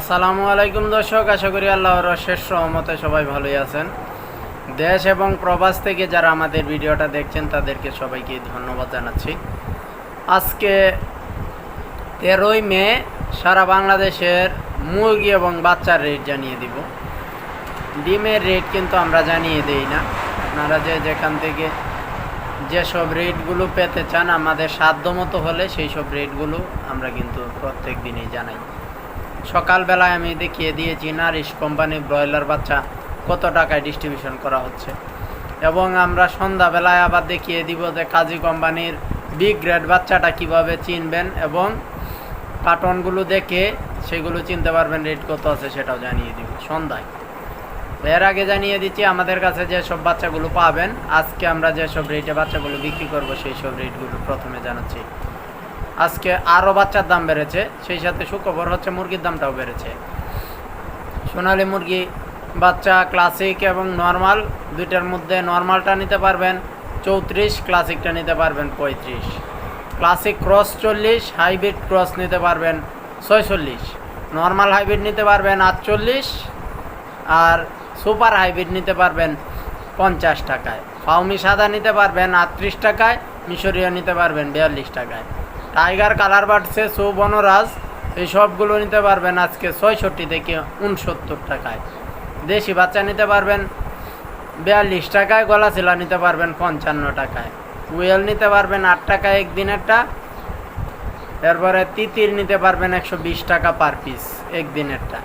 আসসালামু আলাইকুম দর্শক, আশা করি আল্লাহর শেষ সহমতে সবাই ভালোই আছেন। দেশ এবং প্রবাস থেকে যারা আমাদের ভিডিওটা দেখছেন, তাদেরকে সবাইকে ধন্যবাদ জানাচ্ছি। আজকে তেরোই মে, সারা বাংলাদেশের মুরগি এবং বাচ্চার রেট জানিয়ে দিব। ডিমের রেট কিন্তু আমরা জানিয়ে দেই না। আপনারা যে যেখান থেকে যেসব রেটগুলো পেতে চান, আমাদের সাধ্যমতো হলে সেই সব রেটগুলো আমরা কিন্তু প্রত্যেক দিনই জানাই। সকালবেলায় আমি দেখিয়ে দিয়েছি নারিশ কোম্পানি ব্রয়লার বাচ্চা কত টাকায় ডিস্ট্রিবিউশন করা হচ্ছে। এবং আমরা সন্ধ্যাবেলায় আবার দেখিয়ে দিব যে কাজী কোম্পানির বিগ গ্রেড বাচ্চাটা কীভাবে চিনবেন এবং কার্টনগুলো দেখে সেগুলো চিনতে পারবেন রেট কত আছে সেটাও জানিয়ে দিব সন্ধ্যায়। এর আগে জানিয়ে দিচ্ছি, আমাদের কাছে যেসব বাচ্চাগুলো পাবেন, আজকে আমরা যেসব রেটে বাচ্চাগুলো বিক্রি করব সেই সব রেটগুলো প্রথমে জানাচ্ছি। আজকে আরও বাচ্চার দাম বেড়েছে, সেই সাথে সুখবর হচ্ছে মুরগির দামটাও বেড়েছে। সোনালি মুরগি, বাচ্চা ক্লাসিক এবং নর্মাল দুইটার মধ্যে নর্মালটা নিতে পারবেন চৌত্রিশ ক্লাসিকটা নিতে পারবেন পঁয়ত্রিশ। ক্লাসিক ক্রস চল্লিশ হাইব্রিড ক্রস নিতে পারবেন ছয়চল্লিশ। নর্মাল হাইব্রিড নিতে পারবেন আটচল্লিশ আর সুপার হাইব্রিড নিতে পারবেন পঞ্চাশ টাকায়। ফাউমি সাদা নিতে পারবেন আটত্রিশ টাকায়, মিশরীয় নিতে পারবেন বিয়াল্লিশ টাকায়। টাইগার, কালার বাড়ছে সুবনরাজ এই সবগুলো নিতে পারবেন আজকে ছয়ষট্টি থেকে উনসত্তর টাকায়। দেশি বাচ্চা নিতে পারবেন, বিয়াল্লিশ টাকায় গলা চিলা নিতে পারবেন পঞ্চান্ন টাকায়। উয়েল নিতে পারবেন আট টাকায় একদিনেরটা, এরপরে তিতির নিতে পারবেন একশো বিশ টাকা পার পিস একদিনেরটা।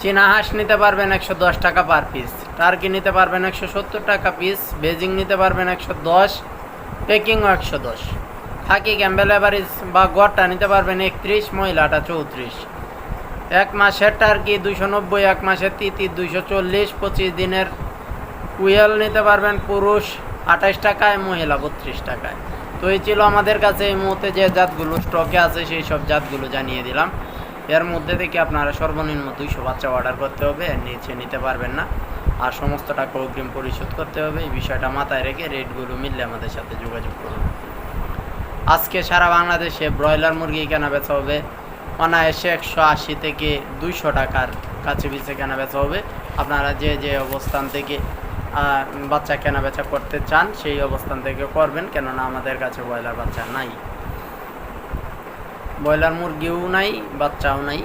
চীনা হাঁস নিতে পারবেন একশো দশ টাকা পার পিস। টার্কি নিতে পারবেন একশো সত্তর টাকা পিস। বেজিং নিতে পারবেন একশো দশ। পেকিংও একশো দশ। থাকি ক্যাম্বেল এভারেজ বা গড়টা নিতে পারবেন একত্রিশ, মহিলাটা চৌত্রিশ। এক মাসের টার্কি দুশো নব্বই, এক মাসের তিতি দুশো চল্লিশ, পঁচিশ দিনের কুয়েল নিতে পারবেন পুরুষ আঠাশ টাকায়, মহিলা বত্রিশ টাকায়। তো এই ছিল আমাদের কাছে এই মুহূর্তে যে জাতগুলো স্টকে আছে সেই সব জাতগুলো জানিয়ে দিলাম। এর মধ্যে থেকে আপনারা সর্বনিম্ন দুইশো বাচ্চা অর্ডার করতে হবে, এর নিচে নিতে পারবেন না। আর সমস্ত টাকা অগ্রিম পরিশোধ করতে হবে, এই বিষয়টা মাথায় রেখে রেটগুলো মিললে আমাদের সাথে যোগাযোগ করুন। আজকে সারা বাংলাদেশে ব্রয়লার মুরগি কেনা বেচা হবে। অনায়াসে একশো আশি থেকে দুইশো টাকার কাছে পিছে কেনা বেচা হবে। আপনারা যে যে অবস্থান থেকে বাচ্চা কেনা বেচা করতে চান, সেই অবস্থান থেকে করবেন, কেননা আমাদের কাছে ব্রয়লার বাচ্চা নাই। ব্রয়লার মুরগিও নাই, বাচ্চাও নাই।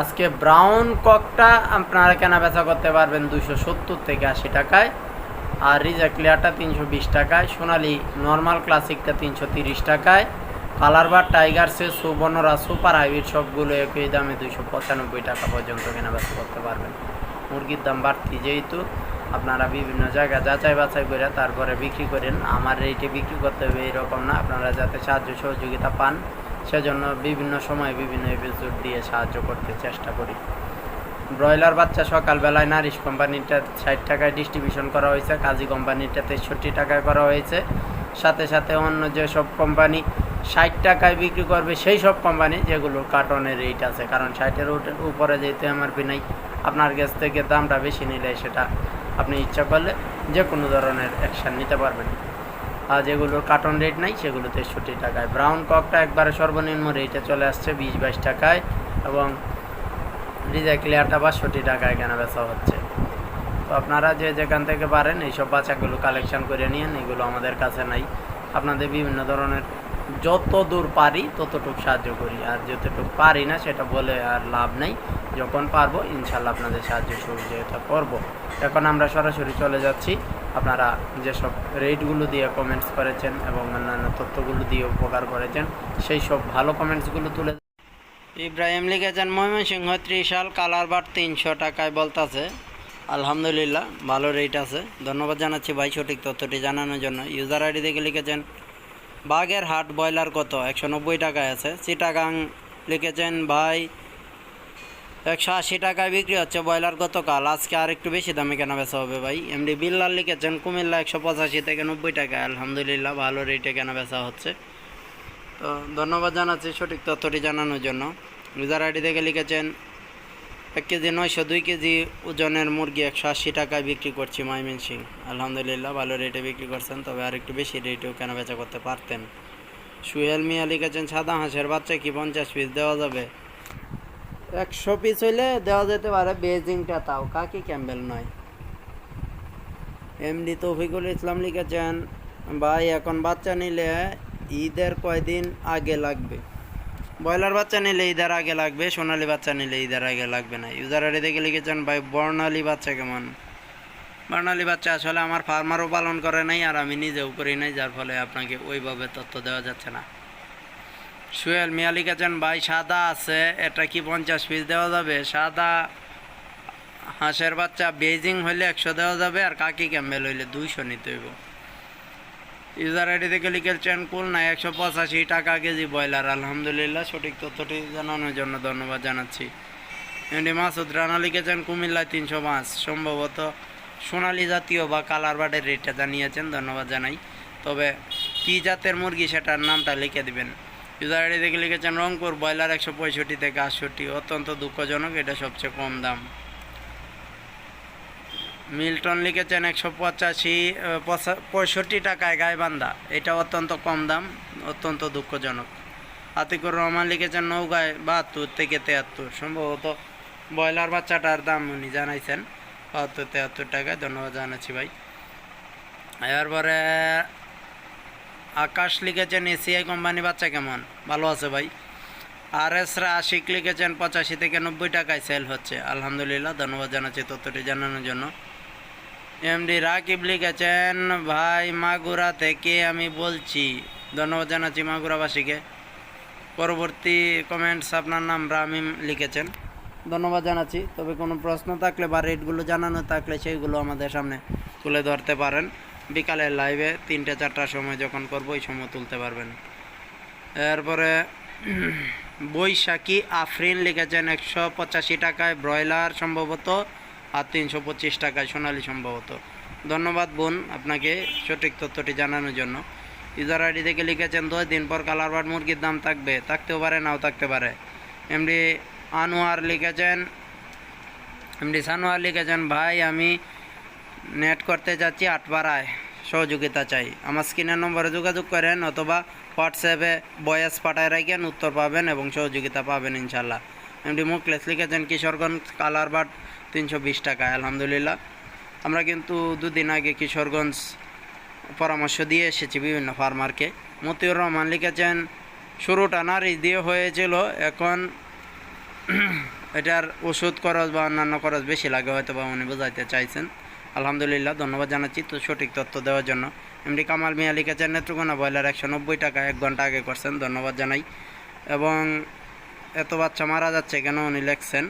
আজকে ব্রাউন ককটা আপনারা কেনা বেচা করতে পারবেন দুশো সত্তর থেকে আশি টাকায়। আর রিজা ক্লিয়ারটা তিনশো বিশ টাকায়, সোনালি নর্মাল ক্লাসিকটা তিনশো তিরিশ টাকায়। কালার বার, টাইগার, সে সুবর্ণরা, সুপার হাইব্রিড সবগুলো একই দামে দুইশো পঁচানব্বই টাকা পর্যন্ত কেনা বেচা করতে পারবেন। মুরগির দাম বাড়তি যেহেতু, আপনারা বিভিন্ন জায়গা যাচাই বাছাই করে তারপরে বিক্রি করেন। আমার রেটে বিক্রি করতে হবে এরকম না, আপনারা যাতে সাহায্য সহযোগিতা পান, সেজন্য বিভিন্ন সময় বিভিন্ন এপিসোড দিয়ে সাহায্য করতে চেষ্টা করি। ব্রয়লার বাচ্চা সকালবেলায় নারিশ কোম্পানিটা ষাট টাকায় ডিস্ট্রিবিউশন করা হয়েছে, কাজী কোম্পানিটা তেষট্টি টাকায় করা হয়েছে। সাথে সাথে অন্য যেসব কোম্পানি ষাট টাকায় বিক্রি করবে, সেই সব কোম্পানি যেগুলো কার্টনের রেট আছে। কারণ ষাটের উপরে যেহেতু এমআরপি নাই, আপনার কাছ থেকে দামটা বেশি নিলে সেটা আপনি ইচ্ছা করলে যে কোনো ধরনের অ্যাকশান নিতে পারবেন। আর যেগুলোর কার্টন রেট নাই, সেগুলো তেষট্টি টাকায়। ব্রাউন ককটা একবারে সর্বনিম্ন রেটে চলে আসছে বিশ বাইশ টাকায় এবং রিজা ক্লিয়ারটা বাষট্টি টাকায় কেনা বেচা হচ্ছে। তো আপনারা যে যেখান থেকে পারেন এইসব বাচ্চাগুলো কালেকশন করে নিন এগুলো আমাদের কাছে নাই। আপনাদের বিভিন্ন ধরনের যত দূর পারি ততটুকু সাহায্য করি। আর যতটুকু পারি না সেটা বলে আর লাভ নেই। যখন পারব ইনশাল্লাহ আপনাদের সাহায্য সহযোগিতা করব। এখন আমরা সরাসরি চলে যাচ্ছি। আপনারা যেসব রেটগুলো দিয়ে কমেন্টস করেছেন এবং অন্যান্য তথ্যগুলো দিয়ে উপকার করেছেন, সেই সব ভালো কমেন্টসগুলো তুলে ইব্রাহিম লিখেছেন ময়মনসিংহ ত্রিশাল কালার বার তিনশো টাকায় বলতাছে। আলহামদুলিল্লাহ, ভালো রেট আছে। ধন্যবাদ জানাচ্ছি ভাই, সঠিক তথ্যটি জানানোর জন্য। ইউজার আইডি থেকে লিখেছেন, বাঘের হাট ব্রয়লার কত? একশো নব্বই টাকায় আছে। চিটাগাং লিখেছেন, ভাই, একশো আশি টাকায় বিক্রি হচ্ছে। ব্রয়লার গতকাল, আজকে আর একটু বেশি দামে কেনা বেচা হবে ভাই। এমডি বিল্লাল লিখেছেন, কুমিল্লা একশো পঁচাশি থেকে নব্বই টাকায় আলহামদুলিল্লাহ, ভালো রেটে কেনা বেচা হচ্ছে। তো ধন্যবাদ জানাচ্ছি সঠিক তথ্যটি জানানোর জন্য। ইউজার আইডি থেকে লিখেছেন, এক কেজি নয়শো দুই কেজি ওজনের মুরগি একশো আশি টাকায় বিক্রি করছি মাইমিন সিং। আলহামদুলিল্লাহ, ভালো রেটে বিক্রি করছেন, তবে আর একটু বেশি রেটেও কেনা বেচা করতে পারতেন? সুহেল মিয়া লিখেছেন, সাদা হাঁসের বাচ্চা কি পঞ্চাশ পিস দেওয়া যাবে? একশো পিস হইলে দেওয়া যেতে পারে বেজিংটা, তাও কাকি ক্যাম্বেল নয়। এমডি তৌফিকুল ইসলাম লিখেছেন, ভাই, এখন বাচ্চা নিলে ঈদের কয়দিন আগে লাগবে? ব্রয়লার বাচ্চা নিলে ঈদের আগে লাগবে, সোনালি বাচ্চা নিলে ঈদের আগে লাগবে না। ইউজার আইডি দেখে লিখেছেন, ভাই, বর্ণালী বাচ্চা কেমন? বর্ণালী বাচ্চা আসলে আমার ফার্মারও পালন করে নাই আর আমি নিজেও করি নাই, যার ফলে আপনাকে ওইভাবে তথ্য দেওয়া যাচ্ছে না। সুয়েল মিয়া লিখেছেন, ভাই, সাদা আছে, এটা কি পঞ্চাশ পিস দেওয়া যাবে? সাদা হাঁসের বাচ্চা বেজিং হইলে একশো দেওয়া যাবে আর কাকি ক্যাম্বেল হইলে দুইশো নিতে হইব। ইউজার আইডি থেকে লিখেছেন কুল না একশো পঁচাশি টাকা কেজি ব্রয়লার। আলহামদুলিল্লাহ, সঠিক তথ্যটি জানানোর জন্য ধন্যবাদ জানাচ্ছি। এমনি মাসুদ রানা লিখেছেন কুমিল্লায় তিনশো মাছ, সম্ভবত সোনালি জাতীয় বা কালার বার্ডের রেটটা জানিয়েছেন, ধন্যবাদ জানাই। তবে কী জাতের মুরগি সেটার নামটা লিখে দিবেন। ইউজার আইডি থেকে লিখেছেন রংপুর, ব্রয়লার একশো পঁয়ষট্টি থেকে আটষট্টি, অত্যন্ত দুঃখজনক, এটা সবচেয়ে কম দাম। মিল্টন লিখেছেন একশো পঁচাশি পঁয়ষট্টি টাকায় গাইবান্ধা। এটা অত্যন্ত কম দাম, অত্যন্ত দুঃখজনক। আতিকুর রহমান লিখেছেন নৌকায় বাহাত্তর থেকে তেহাত্তর। সম্ভবত ব্রয়লার বাচ্চাটার দাম উনি জানাইছেন, বাহাত্তর, তেহাত্তর টাকায়। ধন্যবাদ জানাচ্ছি ভাই। এরপরে আকাশ লিখেছেন, এসিআই কোম্পানি বাচ্চা কেমন? ভালো আছে ভাই। আর এস আশিক লিখেছেন, পঁচাশি থেকে নব্বই টাকায় সেল হচ্ছে। আলহামদুলিল্লাহ, ধন্যবাদ জানাচ্ছি তথ্যটি জানানোর জন্য। এমডি রাকিব লিখেছেন, ভাই, মাগুরা থেকে আমি বলছি। ধন্যবাদ জানাচ্ছি মাগুরাবাসীকে। পরবর্তী কমেন্টস আপনার নাম রামিম লিখেছেন। ধন্যবাদ জানাচ্ছি। তবে কোনো প্রশ্ন থাকলে বা রেটগুলো জানানো থাকলে সেইগুলো আমাদের সামনে তুলে ধরতে পারেন। বিকালের লাইভে তিনটে, চারটার সময় যখন করব, ওই সময় তুলতে পারবেন। এরপরে, বৈশাখী আফরিন লিখেছেন, একশো পঁচাশি টাকায় ব্রয়লার সম্ভবত আর তিনশো পঁচিশ টাকায় সোনালি সম্ভবত। ধন্যবাদ বোন আপনাকে সঠিক তথ্যটি জানানোর জন্য। ইউজার আইডি থেকে লিখেছেন, দশ দিন পর কালার বার্ড মুরগির দাম থাকবে। থাকতেও পারে, নাও থাকতে পারে। এমডি আনোয়ার লিখেছেন, এমডি সানোয়ার লিখেছেন, ভাই, আমি নেট করতে যাচ্ছি আটপাড়ায়। সহযোগিতা চাই। আমার স্ক্রিনের নম্বরে যোগাযোগ করেন অথবা হোয়াটসঅ্যাপে বয়েস পাঠায় রাখেন, উত্তর পাবেন এবং সহযোগিতা পাবেন ইনশাল্লাহ। এমডি মুখলেস লিখেছেন কিশোরগঞ্জ কালার বাট তিনশো বিশ টাকায় আলহামদুলিল্লাহ। আমরা কিন্তু দুদিন আগে কিশোরগঞ্জ পরামর্শ দিয়ে এসেছি বিভিন্ন ফার্মারকে। মতিউর রহমান লিখেছেন, শুরুটা নারী দিয়ে হয়েছিল, এখন এটার ওষুধ খরচ বা অন্যান্য খরচ বেশি লাগে হয়তো বা উনি বোঝাইতে চাইছেন। আলহামদুলিল্লাহ, ধন্যবাদ জানাচ্ছি তো সঠিক তথ্য দেওয়ার জন্য। এমডি কামাল মিয়া লিখেছেন, নেত্রকোনা ব্রয়লার একশো নব্বই টাকা এক ঘণ্টা আগে করছেন। ধন্যবাদ জানাই। এবং এত বাচ্চা মারা যাচ্ছে কেন উনি লেখছেন?